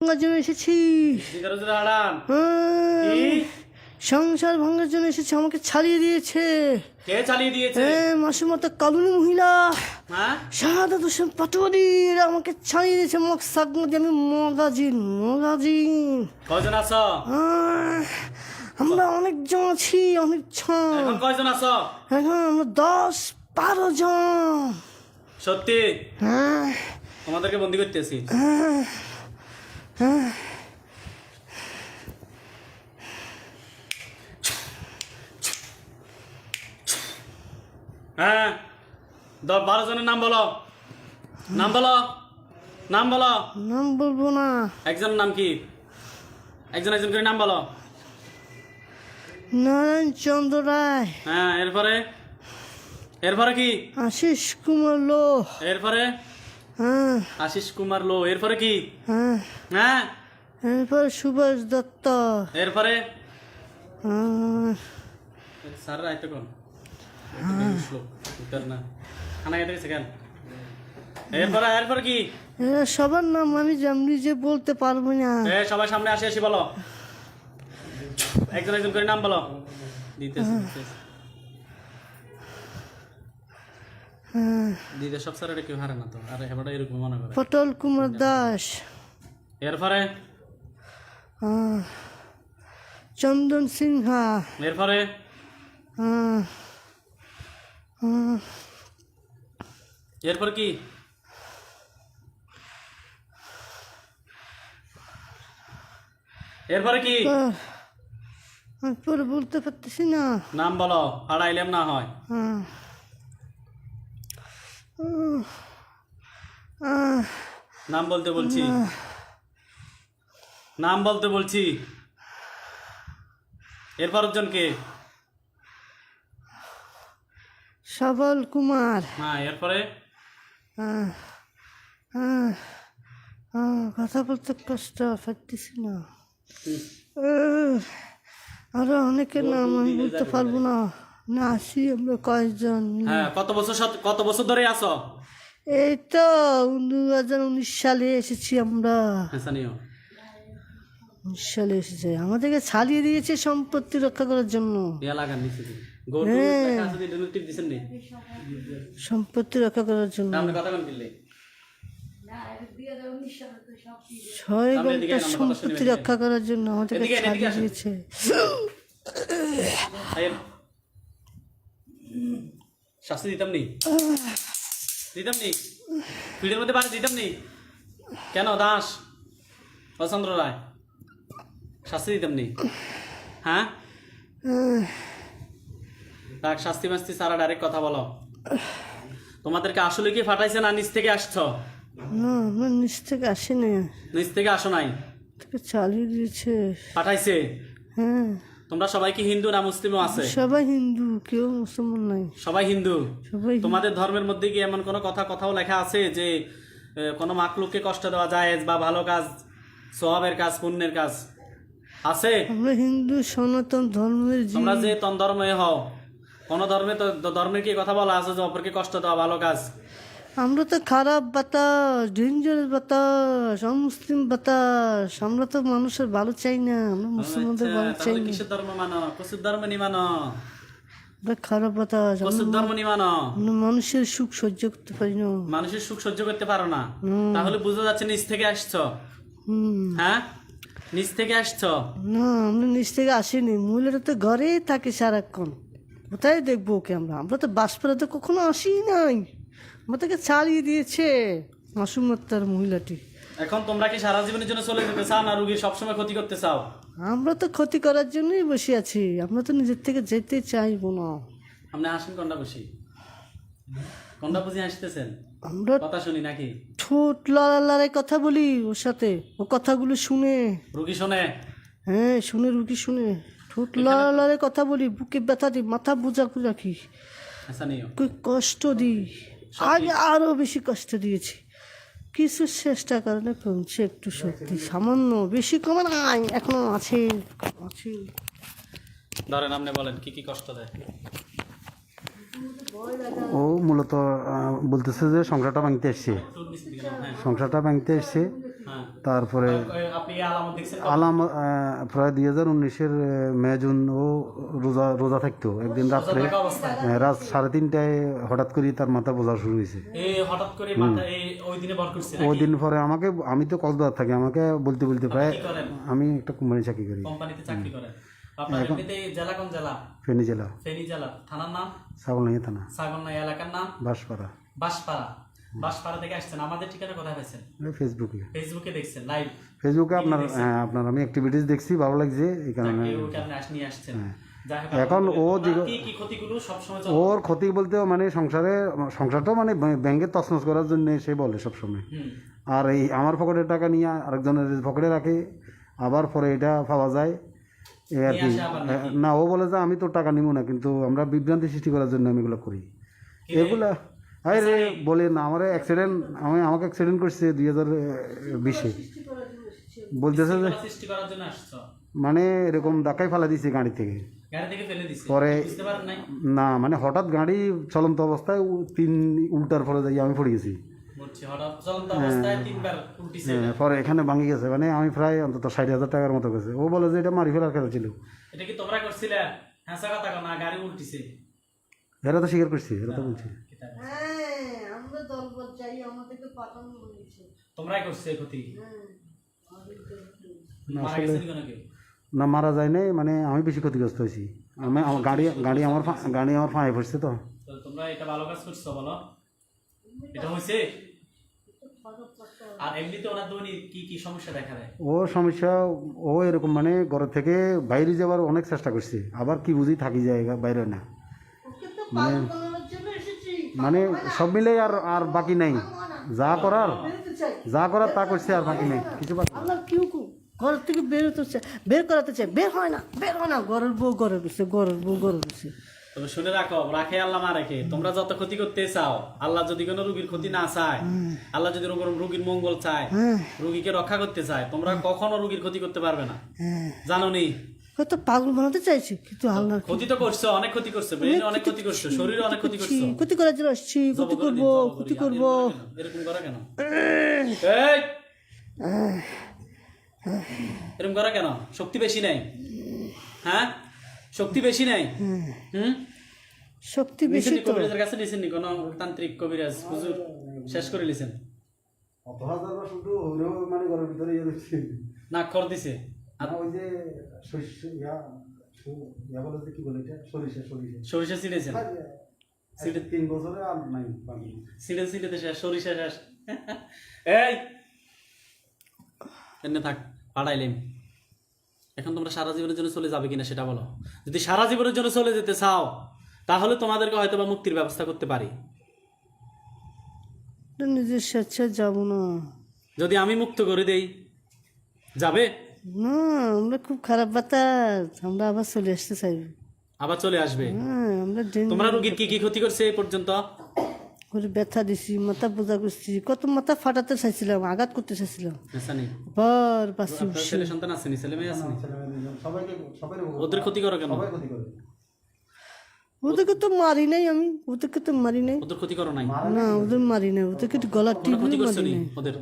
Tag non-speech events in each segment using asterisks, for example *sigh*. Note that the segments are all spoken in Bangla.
ভাঙার জন্য এসেছি। সিগারেটের আড়ান আহ, কি? সংসার ভাঙার জন্য এসেছি আমাকে ছাড়িয়ে দিয়েছে। কে চালিয়ে দিয়েছে? হ্যাঁ কালুনি মহিলা। হ্যাঁ? শাহাদাত হোসেন পাটোয়ারি আমাকে ছাড়িয়ে দিয়েছে। মগ সাগমদি আমি মগাজিন মগাজিন। আছো? আহ, আমরা অনেকজন আছি অনেক জন। এখন কয়জন আছো? এখন আমরা দশ বারো জন। সত্যি? হ্যাঁ। তোমাদেরকে বন্দি করতেছি। হ্যাঁ। হ্যাঁ দশ বারো জনের নাম বলো। নাম বলো নাম বলো। নাম বলব না। একজনের নাম কি? একজন একজন করে নাম বলো। নারায়ণ চন্দ্র রায়। হ্যাঁ এরপরে? এরপরে কি? আশিস কুমার লো এরপরে? আশিস কুমার লো এরপরে কি? হ্যাঁ। হ্যাঁ? এরপর সুভাষ দত্ত। এরপরে? হ্যাঁ, স্যার আইতে কোন। উত্তর না। খানা খেতে গেছে কেন? এরপরে এরপরে কি? সবার নাম আমি নিজে বলতে পারব না। এ সবাই সামনে আসে আসি বলো। একজন একজন করে নাম বলো। দিতেছে। দিতে সব স্যার কেউ হারে না তো আরে এরকম মনে করে। পটল কুমার দাস। এরপরে? চন্দন সিনহা। এরপরে? এরপর কি? এরপরে কি? পরে বলতে পারতেছি না। নাম বলো হারাইলাম না হয়। হ্যাঁ। নাম বলতে বলছি। নাম বলতে বলছি। এরপর জন কে? সবল কুমার। হ্যাঁ এরপরে? কথা বলতে কষ্ট পারতেছি না আরও অনেকের নাম আমি বলতে পারব না। না আসি আমরা কয়েকজন। হ্যাঁ কত বছর সাথে- কত বছর ধরে আছো? এই তো দু হাজার উনিশ সালে এসেছি আমরা। হ্যাঁ উনিশ সালে এসেছে। আমাদেরকে ছাড়িয়ে দিয়েছে সম্পত্তি রক্ষা করার জন্য। লাগান নিচে দিন গরু হ্যাঁ। টাকা আছে দিন টিপ দিছেন নি? সম্পত্তি রক্ষা করার জন্য। কথা কোন ছয় ঘণ্টা সম্পত্তি রক্ষা করার জন্য আমাদেরকে এদিকে, এদিকে ছাড়িয়ে আসেন। দিয়েছে। আইয়েন। শাস্তি দিতাম নি। দিতাম নি। ভিড়ের মধ্যে বাড়ি দিতাম নি। কেন দাস? বসন্ত রায়। শাস্তি দিতাম নি। হ্যাঁ? তাক শাস্তি মাস্তি সারা ডাইরেক্ট কথা বলো। তোমাদেরকে আসলে কি ফাটাইছে না নিচ থেকে আসছো? না আমরা নিচ থেকে আসিনি। নিচ থেকে আসো নাই। থেকে চালিয়ে দিয়েছে। ফাটাইছে? হ্যাঁ। তোমরা সবাই কি হিন্দু না মুসলিমও আছে? সবাই হিন্দু কেউ মুসলমান নাই। সবাই হিন্দু? সবাই তোমাদের ধর্মের মধ্যে কি এমন কোনো কথা কথাও লেখা আছে যে কোনো মাকলুককে কষ্ট দেওয়া যায় বা ভালো কাজ সোহাবের কাজ পুণ্যের কাজ? আছে? আমরা হিন্দু সনাতন ধর্মের তোমরা যে তন ধর্মে হও কোন ধর্মে তো ধর্মের কি কথা বলা আছে যে অপরকে কষ্ট দেওয়া ভালো কাজ? আমরা তো খারাপ বাতাস ডেঞ্জারাস বাতাস অমুসলিম বাতাস আমরা তো মানুষের ভালো চাই না আমরা মুসলমানদের ভালো আচ্ছা, চাই না। কিসের ধর্ম মানো? কসুর ধর্ম নি মানো। খারাপ বাতাস কসুর ধর্ম নি মানো। মানুষের সুখ সহ্য করতে পারি না। মানুষের সুখ সহ্য করতে পারো না। তাহলে বোঝা যাচ্ছে নিচ থেকে আসছো। হুম। হ্যাঁ? নিচ থেকে আসছো। না আমরা নিচ থেকে আসিনি। মহিলারা তো ঘরেই থাকে সারাক্ষণ। কোথায় দেখব ওকে আমরা? আমরা তো বাসপাড়াতে কখনো আসি নাই। আমাদেরকে ছাড়িয়ে দিয়েছে মাসুমাত্তার মহিলাটি। এখন তোমরা কি সারা জীবনের জন্য চলে যেতে চাও না রুগীর সবসময় ক্ষতি করতে চাও? আমরা তো ক্ষতি করার জন্যই বসে আছি। আমরা তো নিজের থেকে যেতে চাইব না। আপনি আসেন কন্ডা বসি কন্ডা বুঝি আসতেছেন। আমরা কথা শুনি নাকি? ঠোঁট লড়া লড়াই কথা বলি ওর সাথে। ও কথাগুলো শুনে। রুগী শোনে? হ্যাঁ শুনে রুগী শুনে। ঠোঁট লড়া লড়াই কথা বলি বুকে ব্যথা দিই মাথা বোঝা করে রাখি আচ্ছা নিও। কষ্ট দিই। আগে আরও বেশি কষ্ট দিয়েছি। কিছু চেষ্টা কারণে কমছে একটু শক্তি সামান্য বেশি কমে নাই এখনও আছে আছে। ধরেন আপনি বলেন কি কি কষ্ট দেয়? ও মূলত বলতেছে যে সংসারটা ভাঙতে এসছে। হ্যাঁ। সংসারটা ভাঙতে এসছে। তারপরে আলামত দেখছেন আলাম প্রায় দুই হাজার উনিশের মে জুন ও রোজা রোজা থাকতো। একদিন রাত্রে রাত সাড়ে তিনটায় হঠাৎ করে তার মাথা বোঝা শুরু হয়েছে। ওই দিনে পরে আমাকে আমি তো কক্সবাজার থাকি আমাকে বলতে বলতে প্রায় আমি একটা কোম্পানি চাকরি করি। জেলা কোন জেলা? ফেনী জেলা। ফেনী জেলা। থানার নাম? সাগরনাইয়া থানা। সাগরনা এলাকার নাম? বাঁশপাড়া। বাঁশপাড়া। বাঁশপাড়া থেকে আসছেন। আমাদের ঠিকানা কোথায় পাইছেন? ফেসবুকে ফেসবুকে দেখছেন লাইভ ফেসবুকে আপনার হ্যাঁ আপনার আমি অ্যাক্টিভিটিস দেখছি ভালো লাগছে এই কারণে। নিয়ে আসছেন। এখন ও ওর ক্ষতি বলতে মানে সংসারে সংসারটাও মানে ব্যাংকে তছনছ করার জন্য সে বলে সবসময় আর এই আমার পকেটের টাকা নিয়ে আরেকজনের পকেটে রাখে আবার পরে এটা পাওয়া যায় এই আর কি? না ও বলে যে আমি তোর টাকা নিব না কিন্তু আমরা বিভ্রান্তি সৃষ্টি করার জন্য আমি এগুলো করি। এগুলা আরে রে বলে না আমার অ্যাক্সিডেন্ট আমি আমাকে অ্যাক্সিডেন্ট করছে দুই হাজার বিশে। বলতেছে যে বিশৃঙ্খলা সৃষ্টি করার জন্য আসছো? মানে এরকম ধাক্কাই ফেলা দিছে গাড়ি থেকে। গাড়ি থেকে ফেলে দিছে? পরে- বুঝতে পারেন নাই? না মানে হঠাৎ গাড়ি চলন্ত অবস্থায় তিন উল্টার ফলে যাই আমি পড়ে গেছি। বুঝছি হঠাৎ চলন্ত অবস্থায় তিনবার উল্টিছে। হ্যাঁ, পরে এখানে ভাঙি গেছে মানে আমি প্রায় অন্তত ষাট হাজার টাকার মতো গেছে। ও বলে যে এটা মারি ফেলার খেলা ছিল। এটা কি তোমরা করছিলে? হ্যাঁ কথা না গাড়ি উল্টিছে। এরা তো স্বীকার করছি এরা তো বলছে। হ্যাঁ দলবল চাই আমাদেরকে পাঠানো হয়েছে। তোমরাই করছে এই ক্ষতি? হ্যাঁ মারা? না মারা যায় নাই মানে আমি বেশি ক্ষতিগ্রস্ত হয়েছি। আমি আমার গাড়ি গাড়ি আমার গাড়ি আমার ফাঁয়ে পড়ছে তো। তোমরা এটা ভালো কাজ করছ বলো। এটা হয়েছে? আর এমনিতে ওনার দৈনিক কি কি সমস্যা দেখা দেয়? ও সমস্যা ও এরকম মানে ঘর থেকে বাইরে যাওয়ার অনেক চেষ্টা করছে। আবার কি বুঝি থাকি যায় বাইরে না। ওকে মানে সব মিলে আর আর বাকি নাই। যা করার যা করার তা করছে আর বাকি নেই। কিছু বাকি। কেউ ঘর থেকে বেরোতে চায় বের করাতে চায়। বের হয় না বের হয় না। ঘরের বউ ঘরে রয়েছে ঘরের বউ ঘরে রয়েছে তবে শুনে রাখো রাখে আল্লাহ মা রেখে তোমরা যত ক্ষতি করতে চাও আল্লাহ যদি কোনো রুগীর ক্ষতি না চায় আল্লাহ যদি রোগের- রুগীর মঙ্গল চায় হ্যাঁ। রুগীকে রক্ষা করতে চায় তোমরা কখনো রুগীর ক্ষতি করতে পারবে না। হ্যাঁ। জানো নি কত পাগল বানাতে চাইছি? কিন্তু আল্লাহ ক্ষতি তো করছ অনেক ক্ষতি করছ ব্রেনে অনেক ক্ষতি করছ শরীরে অনেক ক্ষতি করছ ক্ষতি করার জন্য আসছি ক্ষতি করব ক্ষতি করি। করব। এরকম করা কেন? এরকম করা কেন? এই! এরকম করা কেন? শক্তি বেশি নাই। হ্যাঁ? শক্তি বেশি নাই। হুম? শক্তি বেশি তো। কবিরাজের কাছে নিছেন নি কোনো তান্ত্রিক কবিরাজ হুজুর। শেষ করে লিছেন হাজার শুধু মানে ঘরের ভিতরে ইয়ে না খর দিছে। ওই যে শস্য ইয়া ইয়া বলে কি বলে এটা? সরিষা সরিষা। সরিষা ছিঁড়েছেন সিটে তিন বছরে আর নাই বাকি ছিঁড়ে শেষ সরিষা শেষ। *laughs* এই! এমনি থাক পাঠাইলেন এখন তোমরা সারা জীবনের জন্য চলে যাবে কিনা সেটা বলো। যদি সারা জীবনের জন্য চলে যেতে চাও তাহলে তোমাদেরকে হয়তো বা মুক্তির ব্যবস্থা করতে পারি। নিজের স্বেচ্ছায় যাব না। যদি আমি মুক্ত করে দেই যাবে? না আমরা খুব খারাপ বাতাস। আমরা আবার চলে আসতে চাইব। আবার চলে আসবে? হ্যাঁ আমরা তোমরা রুগীর কি কি ক্ষতি করছে এ পর্যন্ত? করে ব্যথা দিছি মাথা বোঝা করছি। কত মাথা ফাটাতে চাইছিলাম আঘাত করতে চাইছিলাম। নেই। বার বাসি ছেলে সন্তান আসেনি ছেলে মেয়ে সবাইকে সবাই ওদের ক্ষতি করো কেন? সবাই ক্ষতি করে ওদেরকে তো মারি নাই আমি। ওদেরকে তো মারি নাই। ওদের ক্ষতি করো নাই? না ওদের মারি নাই। ওদেরকে তো গলা টিপে ক্ষতি করছ মারি নি নাই। ওদের?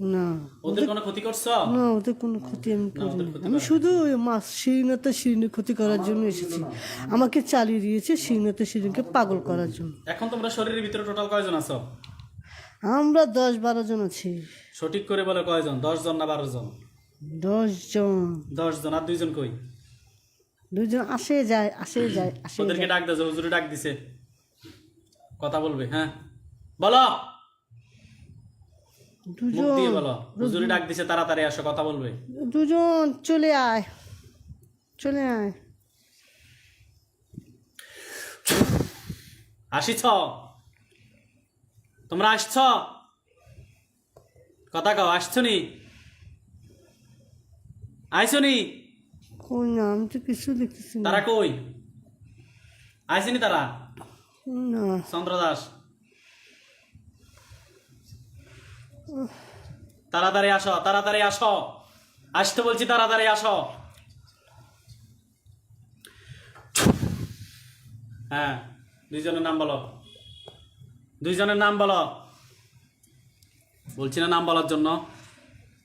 না। ওদের কোনো ক্ষতি করছ? না ওদের কোনো ক্ষতি আমি করি আমি শুধু মাছ শিরিনাতে শিরিনে ক্ষতি করার জন্য এসেছি। আমাকে চালিয়ে দিয়েছে শিরিনাতে শিরিনকে পাগল করার জন্য। এখন তোমরা শরীরের ভিতরে টোটাল কয়জন আছো? আমরা দশ বারো জন আছি। সঠিক করে বলে কয়জন? দশ জন না বারো জন? দশ জন। দশ জন। আর দুইজন কই? দুজন আসে যায় আসে যায় আসে ওদেরকে ডাক দাও হুজুরে ডাক দিছে। কথা বলবে হ্যাঁ? বলো! দুজন দিয়ে বলো। হুজুরে ডাক দিছে তাড়াতাড়ি আসো কথা বলবে। দুজন চলে আয়। চলে আয়। আসিছ? তোমরা আসছ? কথা কও আসছো নি আইছো নি কই না আমি তো কিছু দেখতেছি তারা কই? আইসিনি তারা? না। চন্দ্র দাস তাড়াতাড়ি আসো তাড়াতাড়ি আসো। আসতে বলছি তাড়াতাড়ি আসো। হ্যাঁ দুইজনের নাম বলো। দুইজনের নাম বলো। বলছি না নাম বলার জন্য।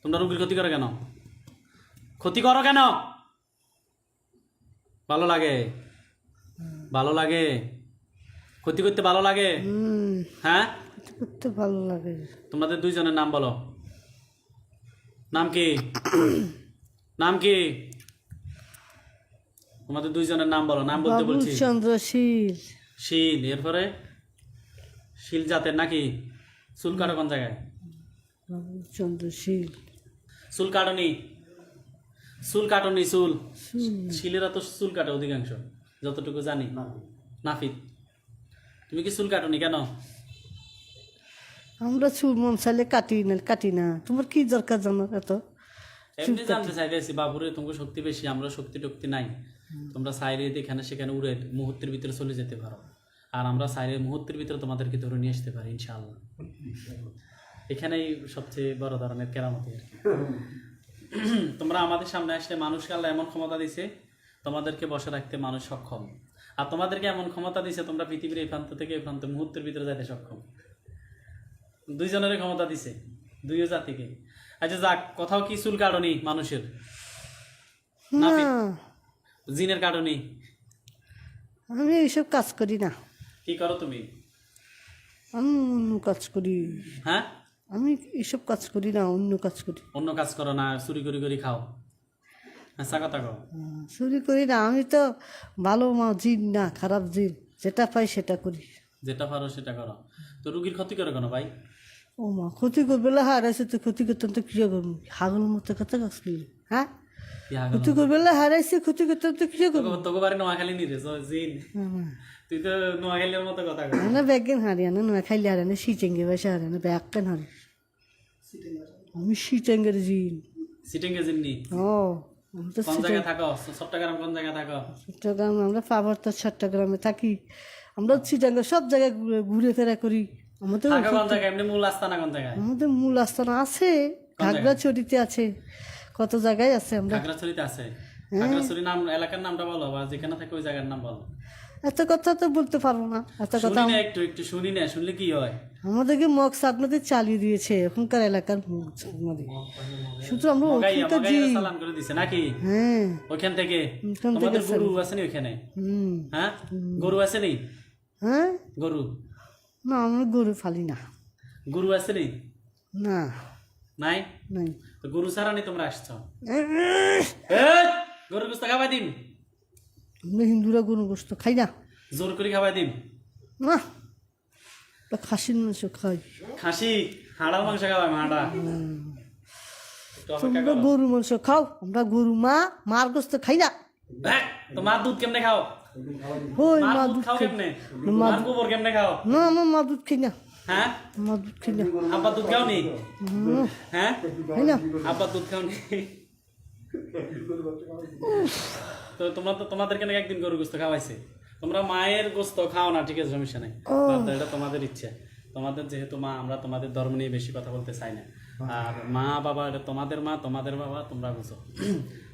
তোমরা রুগীর ক্ষতি করো কেন? ক্ষতি করো কেন? ভালো লাগে? ভালো লাগে? ক্ষতি করতে ভালো লাগে? হ্যাঁ? করতে ভালো লাগে। তোমাদের দুইজনের নাম বলো। নাম কি? নাম কি? তোমাদের দুইজনের নাম বলো নাম বলতে বলছি। চন্দ্র শীল। শিল এরপরে? শিল জাতের নাকি? চুল কাটো কোন জায়গায়? চন্দ্র শীল। চুল কাটনি। চুল কাটনি চুল। শীল শিলেরা তো চুল কাটে অধিকাংশ যতটুকু জানি। নাফিদ তুমি কি চুল কাটনি কেন? আমরা চুল মন চাইলে কাটি না কাটি না। তোমার কি দরকার জানো এত? এমনি জানতে চাইতেছি বাবুরে তোমার শক্তি বেশি, আমরা শক্তি টক্তি নাই। তোমরা সাইরে এখানে সেখানে উড়ে মুহূর্তের ভিতরে চলে যেতে পারো। আর আমরা সাইরের মুহূর্তের ভিতরে তোমাদেরকে ধরে নিয়ে আসতে পারি, ইনশাআল্লাহ। এখানেই সবচেয়ে বড় ধরনের কেরামতি আর কি। তোমরা আমাদের সামনে আসলে মানুষকে আল্লাহ এমন ক্ষমতা দিছে, তোমাদেরকে বসে রাখতে মানুষ সক্ষম। আর তোমাদেরকে এমন ক্ষমতা দিছে, তোমরা পৃথিবীর এই প্রান্ত থেকে এই প্রান্ত মুহূর্তের ভিতরে যাইতে সক্ষম। দুইজনের ক্ষমতা দিছে দুইও জাতিকে। আচ্ছা যাক কোথাও কি চুল কাটনি মানুষের? না। জিনের কাটনি? আমি এইসব কাজ করি না। কি করো তুমি? আমি অন্য কাজ করি। হ্যাঁ? আমি এইসব কাজ করি না অন্য কাজ করি। অন্য কাজ করো না চুরি করি করি খাও। হাসা কথা কও। চুরি করি না আমি তো ভালো মা জিন না খারাপ জিন যেটা পাই সেটা করি। যেটা পারো সেটা করো। তো রুগীর ক্ষতি করো কেন ভাই? ও মা ক্ষতি করবে না হারাইছে তো ক্ষতি করতাম তো কি করব হাগল মতো কথা হ্যাঁ ক্ষতি করবে না হারাইছে ক্ষতি করতাম তো কি করব তোকে নোয়াখালী নি জিন তুই তো নোয়াখালীর মতো কথা কর না ব্যাগেন হারিয়ানা নয় খাইলে হারিয়ানা সিচেঙ্গে বসে হারিয়ানা ব্যাগ কেন হারি আমি সিচেঙ্গের জিন সিটিংয়ে জিন নি ও আমরা চট্টগ্রামে থাকি আমরা সিটাঙ্গে সব জায়গায় ঘুরে ফেরা করি আমাদের মূল আস্তানা কোন জায়গায় আমাদের মূল আস্থানা আছে। ঘাগড়াছড়িতে আছে। কত জায়গায় আছে আমরা? খাগড়াছড়িতে আছে। খাগড়াছড়ি নাম এলাকার নামটা বলো বা যেখানে থাকে ওই জায়গার নাম বলো। এত কথা তো বলতে পারব না। এত কথা শুনি না একটু একটু শুনি না শুনলে কি হয়? আমাদেরকে মগ সাদনাদের চালিয়ে দিয়েছে এখনকার এলাকার শুধু আমরা ওখানকার জি সালাম করে দিছে নাকি? হ্যাঁ। ওখান থেকে তোমাদের গরু আছে নি ওইখানে? হুম। হ্যাঁ? গরু আছে নি হ্যাঁ? গরু? না আমরা গরু ফালি না। গরু আছে নি না। নাই? নাই। তো গরু ছাড়া নি তোমরা আসছো। এহ! এই, গরু গোস্ত খাবাই দিম। আমরা হিন্দুরা গরু গোস্ত খাই না। জোর করে খাবাই দিম। না। খাসির মাংস খাই। খাসি হাড়ার মাংস খাবাই হাড়া। তোমরা গরু মাংস খাও আমরা গরু মা মার গোস্ত খাই না। দেখ, তো মার দুধ কেমনে খাও? ওই মার মা দুধ দুধ খাও কেমনে? মার গোবর কেমনে খাও? না আমার মা দুধ খাই না। হ্যাঁ? মা দুধ খাই না। আব্বা দুধ খাও নি হ্যাঁ? খাই না। আব্বা দুধ খাও নি তো তোমরা তো তোমাদেরকে নাকি একদিন গরু গোস্ত খাওয়াইছে। তোমরা মায়ের গোস্ত খাও না ঠিক আছে সমস্যা নাই। এটা তোমাদের ইচ্ছে। তোমাদের যেহেতু মা আমরা তোমাদের ধর্ম নিয়ে বেশি কথা বলতে চাই না। আর মা বাবা এটা তোমাদের মা তোমাদের বাবা তোমরা বুঝো।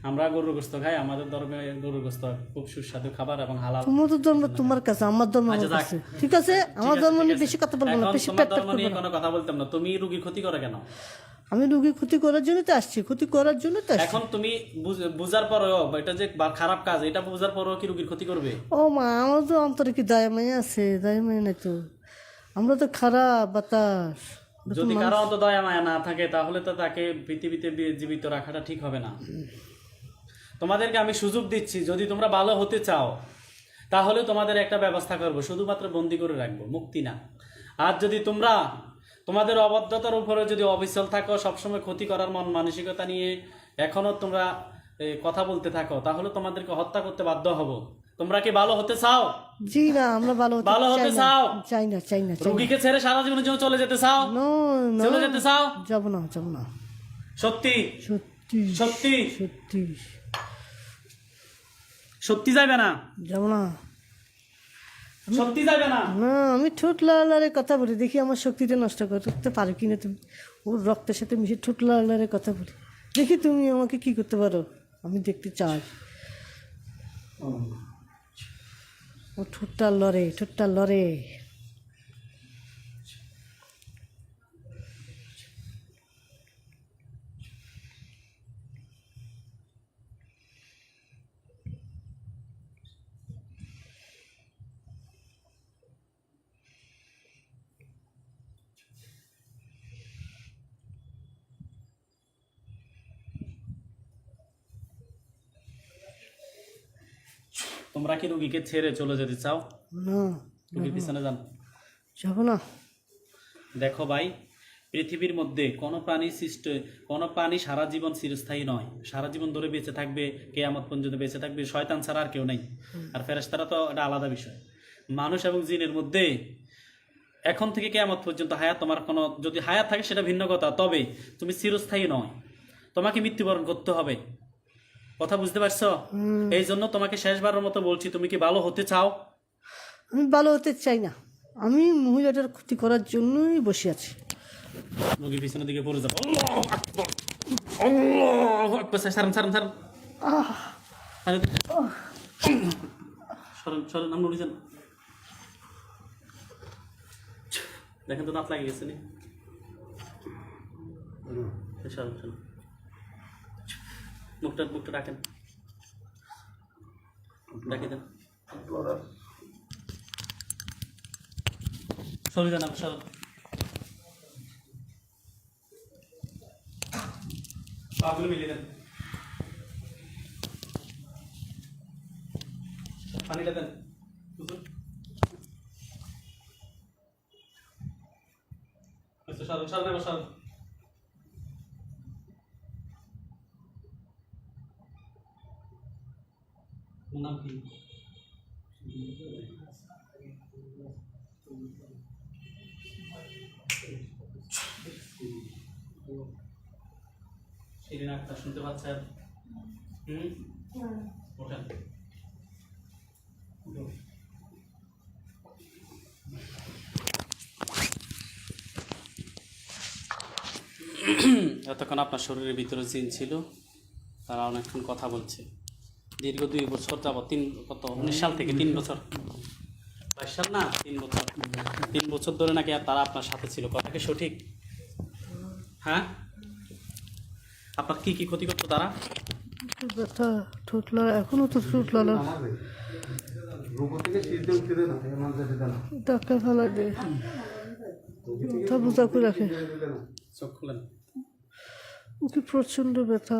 আমরা গরুর গোস্ত খাই আমাদের ধর্মে গরুর গোস্ত খুব সুস্বাদু খাবার এবং হালাল। তোমার তো ধর্ম তোমার কাছে আমার ধর্ম আচ্ছা, ঠিক আছে? আমার ধর্ম নিয়ে বেশি কথা বলব না বেশি পেট পেট করব কোনো কথা বলতাম না। তুমি রুগীর ক্ষতি করে কেন? আমি রুগী ক্ষতি করার জন্য তো আসছি ক্ষতি করার জন্য তো এখন তুমি বুঝ- বুঝার পরেও এটা যে খারাপ কাজ এটা বুঝার পরেও কি রুগীর ক্ষতি করবে? ও মা আমার তো অন্তরে কি দয়া মায়া আছে? দয়া মায়া নাই তো। আমরা তো খারাপ বাতাস। যদি কারও অন্ত দয়া মায়া না থাকে তাহলে তো তাকে পৃথিবীতে জীবিত রাখাটা ঠিক হবে না। তোমাদেরকে আমি সুযোগ দিচ্ছি যদি তোমরা ভালো হতে চাও তাহলে তোমাদের একটা ব্যবস্থা করব শুধুমাত্র বন্দি করে রাখব মুক্তি না। আর যদি তোমরা তোমাদের অবদ্ধতার উপরে যদি অবিচল থাকো সবসময় ক্ষতি করার মন মানসিকতা নিয়ে এখনও তোমরা কথা বলতে থাকো তাহলে তোমাদেরকে হত্যা করতে বাধ্য হব। তোমরা কি ভালো হতে চাও? জি না আমরা ভালো হতে ভালো হতে চাও? চাই না চাই না রুগীকে ছেড়ে সারা জীবনের জন্য চলে যেতে চাও? চলে যেতে চাও? যাব না যাব না। সত্যি? সত্যি। সত্যি? সত্যি। সত্যি যাবে না? যাব না। সত্যি যাবে না? না আমি ঠোঁট লাড়ারে কথা বলি। দেখি আমার শক্তিটা নষ্ট করতে পারো কি না তুমি। ওর রক্তের সাথে মিশে ঠোঁট লাড়ারে কথা বলি। দেখি তুমি আমাকে কি করতে পারো? আমি দেখতে চাই। ও ঠোঁটটা লড়ে ঠোঁটটা লড়ে। তোমরা কি রুগীকে ছেড়ে চলে যেতে চাও? না রুগীর পিছনে যান। যাব না। দেখো ভাই পৃথিবীর মধ্যে কোনো প্রাণী সৃষ্ট কোনো প্রাণী সারা জীবন চিরস্থায়ী নয়। সারা জীবন ধরে বেঁচে থাকবে কেয়ামত পর্যন্ত বেঁচে থাকবে শয়তান ছাড়া আর কেউ নেই। আর ফেরেশতারা তো এটা আলাদা বিষয়। মানুষ এবং জিনের মধ্যে এখন থেকে কেয়ামত পর্যন্ত হায়াত তোমার কোনো যদি হায়াত থাকে সেটা ভিন্ন কথা তবে তুমি চিরস্থায়ী নয়। তোমাকে মৃত্যুবরণ করতে হবে। কথা বুঝতে পারছ? এই জন্য তোমাকে শেষবারের মতো বলছি তুমি কি ভালো হতে চাও? আমি ভালো হতে চাই না। আমি মহিলাটার ক্ষতি করার জন্যই বসে আছি। রোগীর পিছনের দিকে পড়ে যাব সারেন আহ। সারেন সরেন সরেন আপনি উঠে যান। দেখেন তো দাঁত লাগিয়ে গেছে নি। এই সরেন সরেন। মুখটা মুখটা রাখেন ডাকে দেন। সরে যান আপনি সরেন পাগুলো মিলিয়ে দেন। পানিটা দেন। আচ্ছা সরেন এবার সরেন নাম কি? শিরিন আক্তার শুনতে পাচ্ছেন হুম? এতক্ষণ আপনার শরীরের ভিতরে জিন ছিল, তারা অনেকক্ষণ কথা বলছে। দীর্ঘ দুই বছর যাবত তিন কত? উনিশ সাল থেকে তিন বছর। বাইশ সাল না? তিন বছর। তিন বছর ধরে নাকি আর তারা আপনার সাথে ছিল। কথা কি সঠিক? হ্যাঁ? আপনার কি কি ক্ষতি করতো তারা? ব্যথা ঠোঁট লড়া এখনও তো ঠোঁট লড়া ধাক্কা ফেলা দে মাথা বোঝা করে রাখে। চোখ খুলেন। প্রচণ্ড ব্যথা।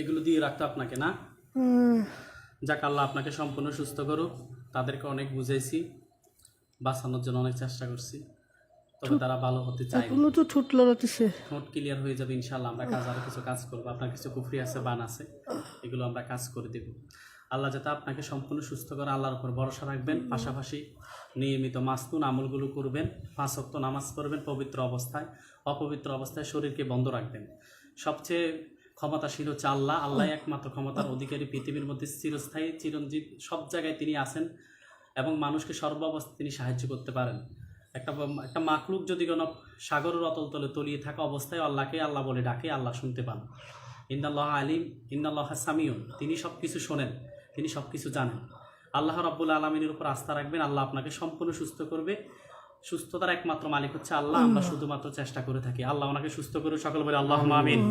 এগুলো দিয়ে রাখতো আপনাকে না? যাক আল্লাহ আপনাকে সম্পূর্ণ সুস্থ করুক। তাদেরকে অনেক বুঝাইছি বাঁচানোর জন্য অনেক চেষ্টা করছি। তবে তারা ভালো হতে চায়। এখনও তো ঠোঁট লড়াতেছে নোট ক্লিয়ার হয়ে যাবে ইনশাল্লাহ আমরা কাজ আরও কিছু কাজ করব। আপনার কিছু কুফরি আছে বান আছে এগুলো আমরা কাজ করে দেব। আল্লাহ যাতে আপনাকে সম্পূর্ণ সুস্থ করে আল্লাহর উপর ভরসা রাখবেন। পাশাপাশি নিয়মিত মাস্তুন আমলগুলো করবেন পাঁচ ওয়াক্ত নামাজ পড়বেন পবিত্র অবস্থায়। অপবিত্র অবস্থায় শরীরকে বন্ধ রাখবেন। সবচেয়ে ক্ষমতাশীল হচ্ছে আল্লাহ আল্লাহ একমাত্র ক্ষমতার অধিকারী পৃথিবীর মধ্যে চিরস্থায়ী চিরঞ্জিত সব জায়গায় তিনি আছেন এবং মানুষকে সর্বাবস্থায় তিনি সাহায্য করতে পারেন। একটা একটা মাকলুক যদি কোনো সাগরের অতল তলে তলিয়ে থাকা অবস্থায় আল্লাহকে আল্লাহ বলে ডাকে আল্লাহ শুনতে পান। ইন্দাল্লাহ আলিম ইন্দাল্লাহ সামিউন তিনি সব কিছু শোনেন তিনি সব কিছু জানেন। আল্লাহ রাব্বুল আলমিনের উপর আস্থা রাখবেন আল্লাহ আপনাকে সম্পূর্ণ সুস্থ করবে। সুস্থতার একমাত্র মালিক হচ্ছে আল্লাহ আমরা শুধুমাত্র চেষ্টা করে থাকি। আল্লাহ ওনাকে সুস্থ করে সকল বলে আল্লাহ আমিন।